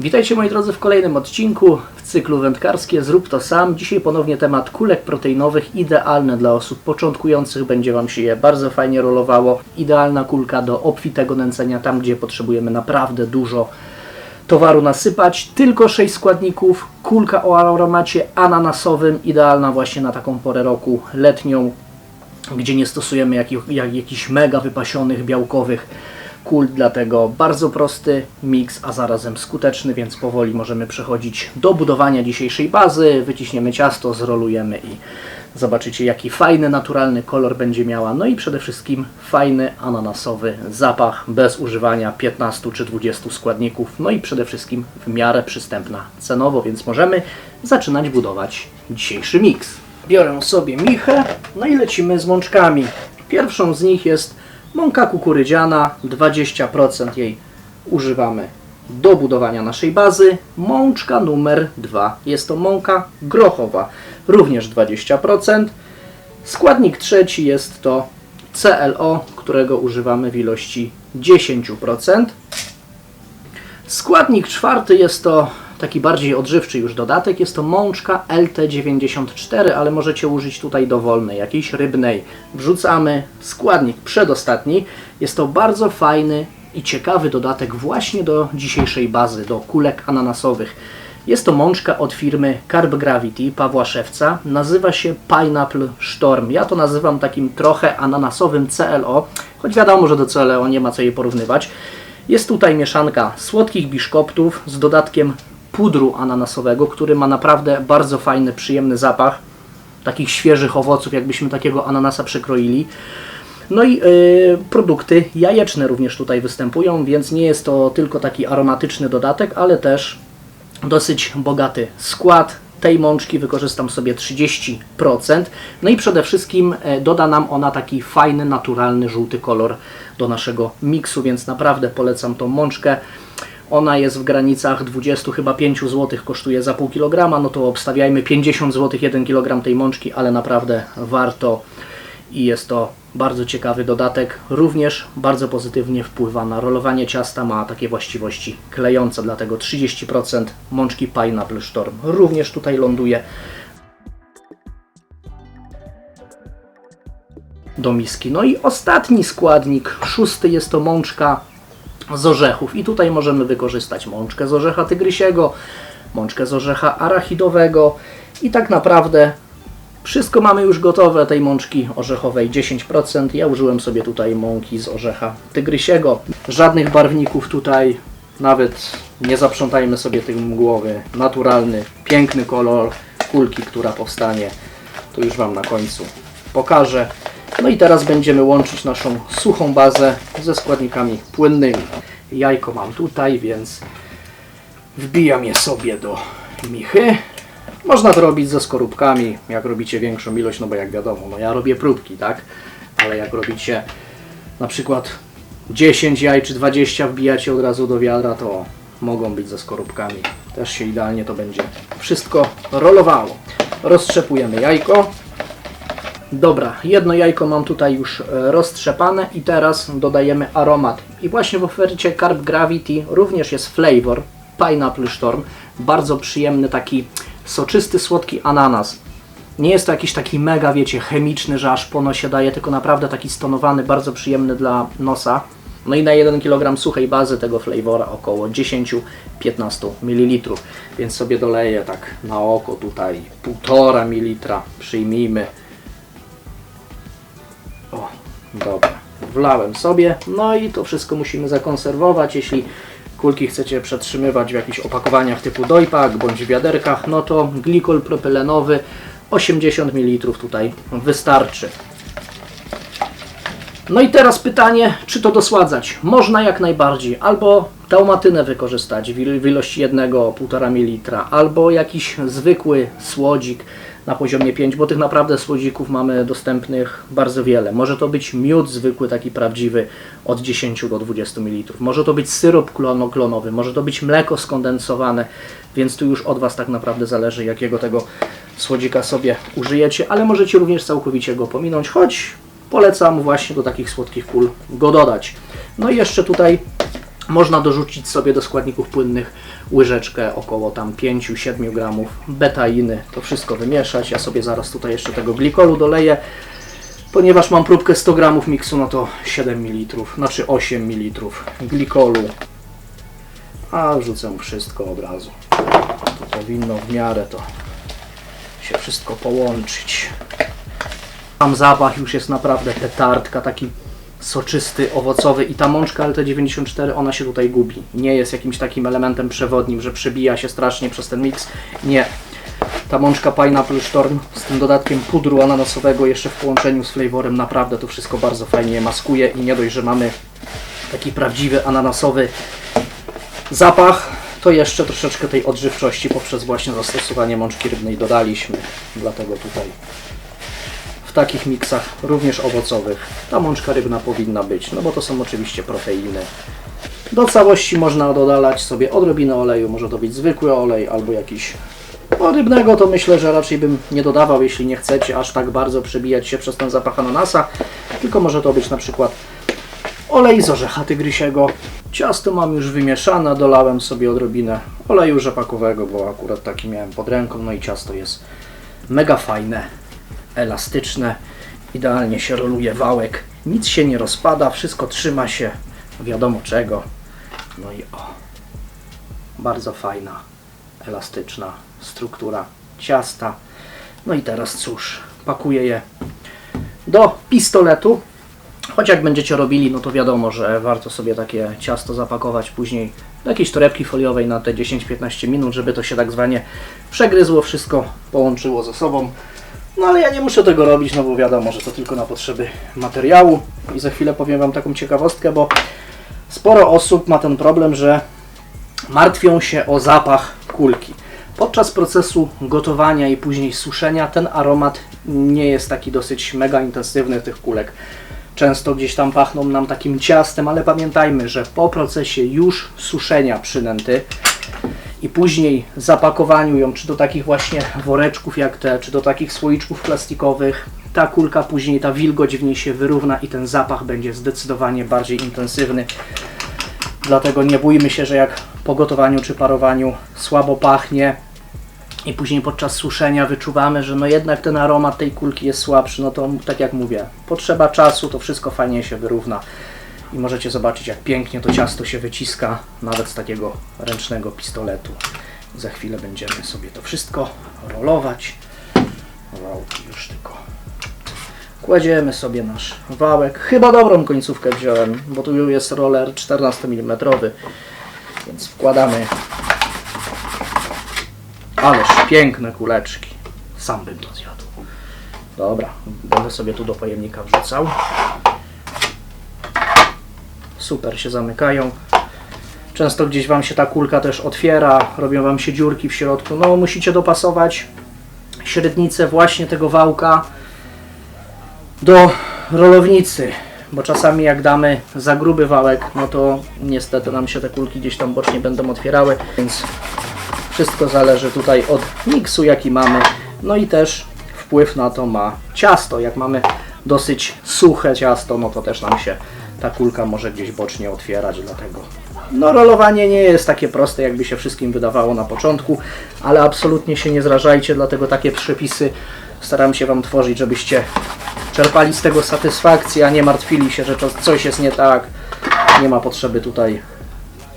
Witajcie moi drodzy w kolejnym odcinku w cyklu wędkarskie Zrób to sam. Dzisiaj ponownie temat kulek proteinowych, idealne dla osób początkujących. Będzie Wam się je bardzo fajnie rolowało. Idealna kulka do obfitego nęcenia, tam gdzie potrzebujemy naprawdę dużo towaru nasypać. Tylko 6 składników, kulka o aromacie ananasowym, idealna właśnie na taką porę roku letnią, gdzie nie stosujemy jakich, jak, jakichś mega wypasionych, białkowych kul, dlatego bardzo prosty miks, a zarazem skuteczny, więc powoli możemy przechodzić do budowania dzisiejszej bazy. Wyciśniemy ciasto, zrolujemy i zobaczycie jaki fajny, naturalny kolor będzie miała. No i przede wszystkim fajny ananasowy zapach bez używania 15 czy 20 składników. No i przede wszystkim w miarę przystępna cenowo, więc możemy zaczynać budować dzisiejszy miks. Biorę sobie michę, no i lecimy z mączkami. Pierwszą z nich jest mąka kukurydziana, 20% jej używamy do budowania naszej bazy. Mączka numer 2 jest to mąka grochowa, również 20%. Składnik trzeci jest to CLO, którego używamy w ilości 10%. Składnik czwarty jest to taki bardziej odżywczy już dodatek, jest to mączka LT94, ale możecie użyć tutaj dowolnej, jakiejś rybnej. Wrzucamy składnik przedostatni. Jest to bardzo fajny i ciekawy dodatek właśnie do dzisiejszej bazy, do kulek ananasowych. Jest to mączka od firmy Carb Gravity Pawła Szewca. Nazywa się Pineapple Storm. Ja to nazywam takim trochę ananasowym CLO, choć wiadomo, że do CLO nie ma co jej porównywać. Jest tutaj mieszanka słodkich biszkoptów z dodatkiem pudru ananasowego, który ma naprawdę bardzo fajny, przyjemny zapach takich świeżych owoców, jakbyśmy takiego ananasa przekroili. No i y, produkty jajeczne również tutaj występują, więc nie jest to tylko taki aromatyczny dodatek, ale też dosyć bogaty skład. Tej mączki wykorzystam sobie 30%. No i przede wszystkim e, doda nam ona taki fajny, naturalny, żółty kolor do naszego miksu, więc naprawdę polecam tą mączkę. Ona jest w granicach 20 chyba 5 zł kosztuje za pół kilograma, no to obstawiajmy 50 zł 1 kg tej mączki, ale naprawdę warto i jest to bardzo ciekawy dodatek. Również bardzo pozytywnie wpływa na rolowanie ciasta, ma takie właściwości klejące, dlatego 30% mączki Pineapple Storm również tutaj ląduje. Do miski. No i ostatni składnik, szósty jest to mączka z orzechów. I tutaj możemy wykorzystać mączkę z orzecha tygrysiego, mączkę z orzecha arachidowego i tak naprawdę wszystko mamy już gotowe tej mączki orzechowej 10%. Ja użyłem sobie tutaj mąki z orzecha tygrysiego. Żadnych barwników tutaj, nawet nie zaprzątajmy sobie tym głowy. Naturalny, piękny kolor kulki, która powstanie. To już Wam na końcu pokażę. No i teraz będziemy łączyć naszą suchą bazę ze składnikami płynnymi. Jajko mam tutaj, więc wbijam je sobie do michy. Można to robić ze skorupkami, jak robicie większą ilość, no bo jak wiadomo, no ja robię próbki, tak? Ale jak robicie na przykład 10 jaj czy 20 wbijacie od razu do wiadra, to mogą być ze skorupkami. Też się idealnie to będzie wszystko rolowało. Roztrzepujemy jajko. Dobra, jedno jajko mam tutaj już e, roztrzepane i teraz dodajemy aromat. I właśnie w ofercie Carb Gravity również jest flavor Pineapple Storm. Bardzo przyjemny, taki soczysty, słodki ananas. Nie jest to jakiś taki mega, wiecie, chemiczny, że aż po nosie daje, tylko naprawdę taki stonowany, bardzo przyjemny dla nosa. No i na 1 kg suchej bazy tego flavora około 10-15 ml. Więc sobie doleję tak na oko tutaj 1,5 ml. Przyjmijmy. Dobra. Wlałem sobie. No i to wszystko musimy zakonserwować. Jeśli kulki chcecie przetrzymywać w jakichś opakowaniach typu dojpak bądź wiaderkach, no to glikol propylenowy 80 ml tutaj wystarczy. No i teraz pytanie, czy to dosładzać? Można jak najbardziej. Albo taumatynę wykorzystać w ilości 1,5 ml, albo jakiś zwykły słodzik na poziomie 5, bo tych naprawdę słodzików mamy dostępnych bardzo wiele. Może to być miód zwykły, taki prawdziwy, od 10 do 20 ml. Może to być syrop klonoklonowy, może to być mleko skondensowane, więc tu już od Was tak naprawdę zależy, jakiego tego słodzika sobie użyjecie, ale możecie również całkowicie go pominąć, choć polecam właśnie do takich słodkich kul go dodać. No i jeszcze tutaj Można dorzucić sobie do składników płynnych łyżeczkę około tam 5-7 gramów betainy. To wszystko wymieszać. Ja sobie zaraz tutaj jeszcze tego glikolu doleję. Ponieważ mam próbkę 100 gramów miksu, no to 7 ml, znaczy 8 ml glikolu. A wrzucę wszystko od razu. To powinno w miarę to się wszystko połączyć. Tam zapach już jest naprawdę petardka, taki soczysty, owocowy i ta mączka LT94 ona się tutaj gubi. Nie jest jakimś takim elementem przewodnim, że przebija się strasznie przez ten miks. Nie. Ta mączka Pineapple Storm z tym dodatkiem pudru ananasowego jeszcze w połączeniu z flavorem naprawdę to wszystko bardzo fajnie maskuje i nie dość, że mamy taki prawdziwy ananasowy zapach, to jeszcze troszeczkę tej odżywczości poprzez właśnie zastosowanie mączki rybnej dodaliśmy. Dlatego tutaj w takich miksach, również owocowych, ta mączka rybna powinna być, no bo to są oczywiście proteiny. Do całości można dodalać sobie odrobinę oleju, może to być zwykły olej albo jakiś no, rybnego to myślę, że raczej bym nie dodawał, jeśli nie chcecie aż tak bardzo przebijać się przez ten zapach ananasa, tylko może to być na przykład olej z orzecha tygrysiego. Ciasto mam już wymieszane, dolałem sobie odrobinę oleju rzepakowego, bo akurat taki miałem pod ręką, no i ciasto jest mega fajne, elastyczne, idealnie się roluje wałek, nic się nie rozpada, wszystko trzyma się wiadomo czego. No i o, bardzo fajna, elastyczna struktura ciasta. No i teraz cóż, pakuję je do pistoletu. Choć jak będziecie robili, no to wiadomo, że warto sobie takie ciasto zapakować później do jakiejś torebki foliowej na te 10-15 minut, żeby to się tak zwanie przegryzło, wszystko połączyło ze sobą. No ale ja nie muszę tego robić, no bo wiadomo, że to tylko na potrzeby materiału. I za chwilę powiem Wam taką ciekawostkę, bo sporo osób ma ten problem, że martwią się o zapach kulki. Podczas procesu gotowania i później suszenia ten aromat nie jest taki dosyć mega intensywny tych kulek. Często gdzieś tam pachną nam takim ciastem, ale pamiętajmy, że po procesie już suszenia przynęty i później zapakowaniu ją, czy do takich właśnie woreczków jak te, czy do takich słoiczków plastikowych, ta kulka później, ta wilgoć w niej się wyrówna i ten zapach będzie zdecydowanie bardziej intensywny. Dlatego nie bójmy się, że jak po gotowaniu czy parowaniu słabo pachnie i później podczas suszenia wyczuwamy, że no jednak ten aromat tej kulki jest słabszy, no to tak jak mówię, potrzeba czasu, to wszystko fajnie się wyrówna i możecie zobaczyć jak pięknie to ciasto się wyciska nawet z takiego ręcznego pistoletu. Za chwilę będziemy sobie to wszystko rolować. Rolki już tylko Kładziemy sobie nasz wałek. Chyba dobrą końcówkę wziąłem, bo tu jest roller 14 mm, więc wkładamy. Ależ piękne kuleczki. Sam bym to zjadł. Dobra, będę sobie tu do pojemnika wrzucał. Super się zamykają. Często gdzieś Wam się ta kulka też otwiera, robią Wam się dziurki w środku. No, musicie dopasować średnicę właśnie tego wałka do rolownicy, bo czasami jak damy za gruby wałek, no to niestety nam się te kulki gdzieś tam bocznie będą otwierały, więc wszystko zależy tutaj od miksu jaki mamy, no i też wpływ na to ma ciasto. Jak mamy dosyć suche ciasto, no to też nam się ta kulka może gdzieś bocznie otwierać, dlatego no rolowanie nie jest takie proste, jakby się wszystkim wydawało na początku, ale absolutnie się nie zrażajcie, dlatego takie przepisy staram się Wam tworzyć, żebyście czerpali z tego satysfakcję, a nie martwili się, że coś jest nie tak. Nie ma potrzeby tutaj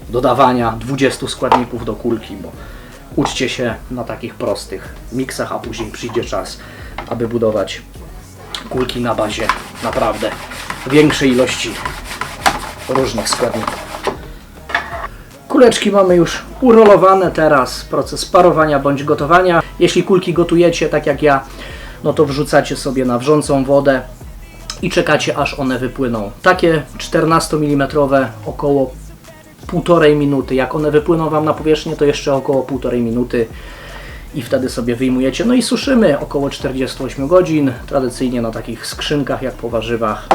dodawania 20 składników do kulki, bo uczcie się na takich prostych miksach, a później przyjdzie czas, aby budować kulki na bazie naprawdę większej ilości różnych składników. Kuleczki mamy już urolowane, teraz proces parowania bądź gotowania. Jeśli kulki gotujecie tak jak ja, no to wrzucacie sobie na wrzącą wodę i czekacie aż one wypłyną. Takie 14 mm około półtorej minuty. Jak one wypłyną Wam na powierzchnię, to jeszcze około półtorej minuty i wtedy sobie wyjmujecie. No i suszymy około 48 godzin, tradycyjnie na takich skrzynkach jak po warzywach.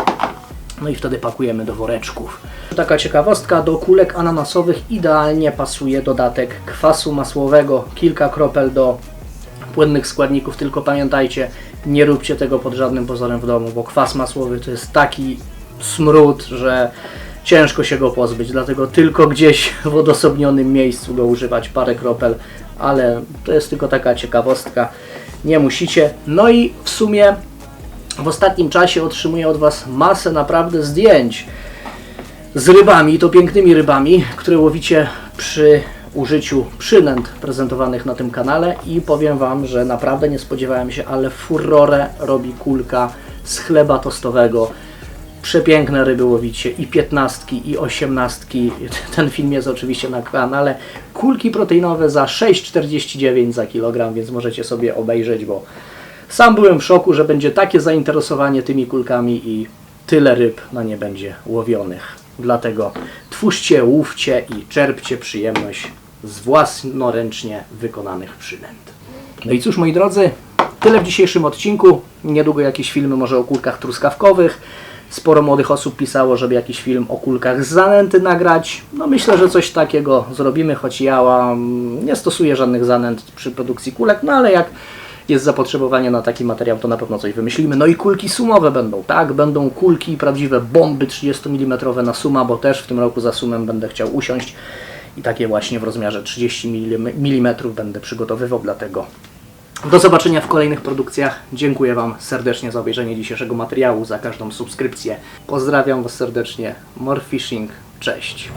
No i wtedy pakujemy do woreczków. Taka ciekawostka, do kulek ananasowych idealnie pasuje dodatek kwasu masłowego, kilka kropel do płynnych składników, tylko pamiętajcie, nie róbcie tego pod żadnym pozorem w domu, bo kwas masłowy to jest taki smród, że ciężko się go pozbyć, dlatego tylko gdzieś w odosobnionym miejscu go używać, parę kropel, ale to jest tylko taka ciekawostka, nie musicie. No i w sumie w ostatnim czasie otrzymuję od Was masę naprawdę zdjęć z rybami, to pięknymi rybami, które łowicie przy użyciu przynęt prezentowanych na tym kanale i powiem Wam, że naprawdę nie spodziewałem się, ale furorę robi kulka z chleba tostowego. Przepiękne ryby łowicie i piętnastki i osiemnastki. Ten film jest oczywiście na kanale. Kulki proteinowe za 6,49 za kilogram, więc możecie sobie obejrzeć, bo sam byłem w szoku, że będzie takie zainteresowanie tymi kulkami i tyle ryb na nie będzie łowionych. Dlatego twórzcie, łówcie i czerpcie przyjemność z własnoręcznie wykonanych przynęt. No i cóż, moi drodzy, tyle w dzisiejszym odcinku. Niedługo jakieś filmy może o kulkach truskawkowych. Sporo młodych osób pisało, żeby jakiś film o kulkach z zanęty nagrać. No myślę, że coś takiego zrobimy, choć ja um, nie stosuję żadnych zanęt przy produkcji kulek, no ale jak jest zapotrzebowanie na taki materiał, to na pewno coś wymyślimy. No i kulki sumowe będą, tak? Będą kulki, prawdziwe bomby 30 mm na suma, bo też w tym roku za sumem będę chciał usiąść i takie właśnie w rozmiarze 30 mm będę przygotowywał, dlatego do zobaczenia w kolejnych produkcjach. Dziękuję Wam serdecznie za obejrzenie dzisiejszego materiału, za każdą subskrypcję. Pozdrawiam Was serdecznie. More Fishing. Cześć.